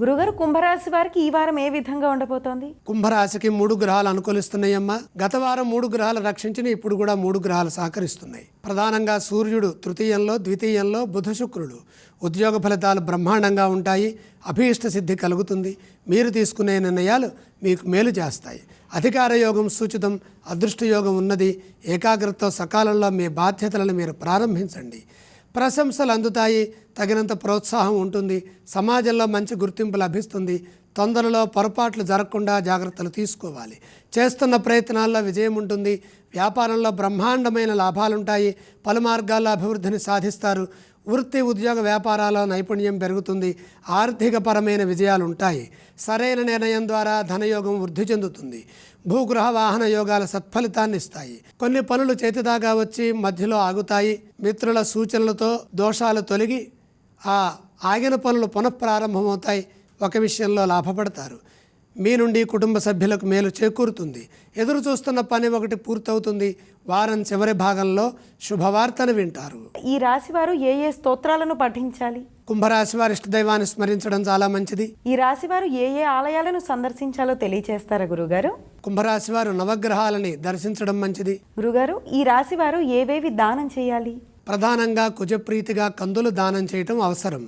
గురుగారు కుంభరాశి వారికి ఈ వారం ఏ విధంగా ఉండబోతోంది? కుంభరాశికి మూడు గ్రహాలు అనుకూలిస్తున్నాయమ్మా. గత వారం మూడు గ్రహాలు రక్షించిన ఇప్పుడు కూడా మూడు గ్రహాలు సహకరిస్తున్నాయి. ప్రధానంగా సూర్యుడు తృతీయంలో ద్వితీయంలో బుధ శుక్రుడు. ఉద్యోగ ఫలితాలు బ్రహ్మాండంగా ఉంటాయి అభీష్ట సిద్ధి కలుగుతుంది. మీరు తీసుకునే నిర్ణయాలు మీకు మేలు చేస్తాయి. అధికార యోగం సూచితం అదృష్ట యోగం ఉన్నది. ఏకాగ్రతతో సకాలంలో మీ బాధ్యతలను మీరు ప్రారంభించండి. ప్రశంసలు అందుతాయి తగినంత ప్రోత్సాహం ఉంటుంది. సమాజంలో మంచి గుర్తింపు లభిస్తుంది. తొందరలో పొరపాట్లు జరగకుండా జాగ్రత్తలు తీసుకోవాలి. చేస్తున్న ప్రయత్నాల్లో విజయం ఉంటుంది. వ్యాపారంలో బ్రహ్మాండమైన లాభాలుంటాయి. పలు మార్గాల్లో అభివృద్ధిని సాధిస్తారు. వృత్తి ఉద్యోగ వ్యాపారాల నైపుణ్యం పెరుగుతుంది. ఆర్థికపరమైన విజయాలు ఉంటాయి సరైన నిర్ణయం ద్వారా ధనయోగం వృద్ధి చెందుతుంది. భూగృహ వాహన యోగాల సత్ఫలితాన్ని ఇస్తాయి. కొన్ని పనులు చేతిదాకా వచ్చి మధ్యలో ఆగుతాయి. మిత్రుల సూచనలతో దోషాలు తొలగి ఆ ఆగిన పనులు పునఃప్రారంభమవుతాయి. ఒక విషయంలో లాభపడతారు. మీ నుండి కుటుంబ సభ్యులకు మేలు చేకూరుతుంది. ఎదురు చూస్తున్న పని ఒకటి పూర్తవుతుంది. వారం చివరి భాగంలో శుభవార్తను వింటారు. ఈ రాశి వారు ఏ ఏ స్తోత్రాలను పఠించాలి? కుంభరాశి వారి ఇష్టదైవాన్ని స్మరించడం చాలా మంచిది. ఈ రాశి వారు ఏ ఏ ఆలయాలను సందర్శించాలో తెలియచేస్తారా గురుగారు? కుంభరాశి వారు నవగ్రహాలని దర్శించడం మంచిది. గురుగారు ఈ రాశి వారు ఏవేవి దానం చేయాలి? ప్రధానంగా కుజప్రీతిగా కందులు దానం చేయటం అవసరం.